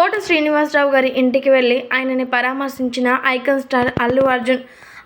కోట శ్రీనివాసరావు గారి ఇంటికి వెళ్ళి ఆయనని పరామర్శించిన icon star Allu Arjun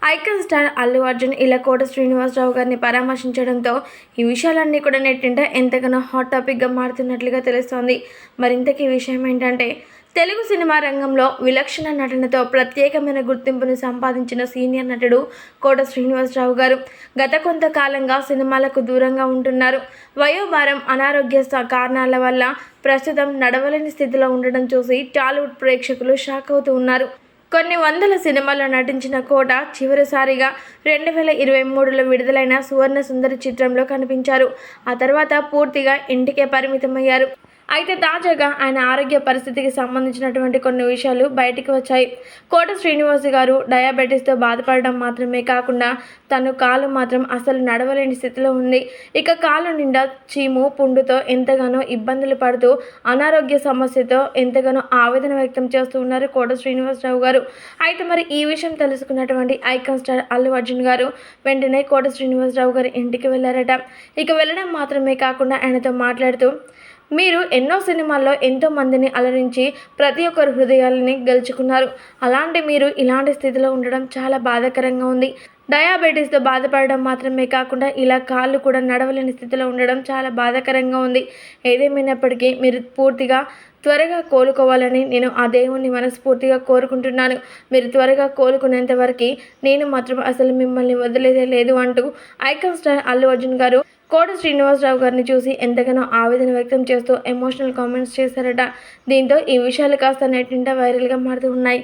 icon star Allu Arjun ఇలా కోట శ్రీనివాసరావు గారిని పరామర్శించడంతో ఈ విషయాలన్నీ కూడా నెట్టింట ఎంతగానో హాట్ టాపిక్గా మారుతున్నట్లుగా తెలుస్తోంది. మరింతకీ విషయం ఏంటంటే తెలుగు సినిమా రంగంలో విలక్షణ నటనతో ప్రత్యేకమైన గుర్తింపును సంపాదించిన సీనియర్ నటుడు కోట శ్రీనివాసరావు గారు గత కొంతకాలంగా సినిమాలకు దూరంగా ఉంటున్నారు. వయోభారం అనారోగ్య స- కారణాల వల్ల ప్రస్తుతం నడవలేని స్థితిలో ఉండడం చూసి టాలీవుడ్ ప్రేక్షకులు షాక్ అవుతూ ఉన్నారు. కొన్ని వందల సినిమాల్లో నటించిన కోట చివరిసారిగా రెండు వేల ఇరవై మూడులో విడుదలైన సువర్ణ సుందరి చిత్రంలో కనిపించారు. ఆ తర్వాత పూర్తిగా ఇంటికే పరిమితమయ్యారు. అయితే తాజాగా ఆయన ఆరోగ్య పరిస్థితికి సంబంధించినటువంటి కొన్ని విషయాలు బయటికి వచ్చాయి. కోట శ్రీనివాస్ గారు డయాబెటీస్తో బాధపడడం మాత్రమే కాకుండా తను కాలు మాత్రం అసలు నడవలేని స్థితిలో ఉంది. ఇక కాలు నిండా చీము పుండుతో ఎంతగానో ఇబ్బందులు పడుతూ అనారోగ్య సమస్యతో ఎంతగానో ఆవేదన వ్యక్తం చేస్తూ ఉన్నారు కోట శ్రీనివాసరావు గారు. అయితే మరి ఈ విషయం తెలుసుకున్నటువంటి ఐకాన్ స్టార్ అల్లు అర్జున్ గారు వెంటనే కోట శ్రీనివాసరావు గారి ఇంటికి వెళ్ళారట ఇక వెళ్ళడం మాత్రమే కాకుండా ఆయనతో మాట్లాడుతూ మీరు ఎన్నో సినిమాల్లో ఎంతో మందిని అలరించి ప్రతి ఒక్కరి హృదయాలని గెలుచుకున్నారు. అలాంటి మీరు ఇలాంటి స్థితిలో ఉండడం చాలా బాధాకరంగా ఉంది. డయాబెటీస్తో బాధపడడం మాత్రమే కాకుండా ఇలా కాళ్ళు కూడా నడవలేని స్థితిలో ఉండడం చాలా బాధాకరంగా ఉంది. ఏదేమైనప్పటికీ మీరు పూర్తిగా త్వరగా కోలుకోవాలని నేను ఆ దేవుణ్ణి మనస్ఫూర్తిగా కోరుకుంటున్నాను. మీరు త్వరగా కోలుకునేంత వరకు నేను మాత్రం అసలు మిమ్మల్ని వదిలేదే లేదు అంటూ ఐకాన్ స్టార్ అల్లు అర్జున్ గారు కోట శ్రీనివాసరావు గారిని చూసి ఎంతగానో ఆవేదన వ్యక్తం చేస్తూ ఎమోషనల్ కామెంట్స్ చేశారట. దీంతో ఈ విషయాలు కాస్త నెట్టింట వైరల్గా మారుతూ ఉన్నాయి.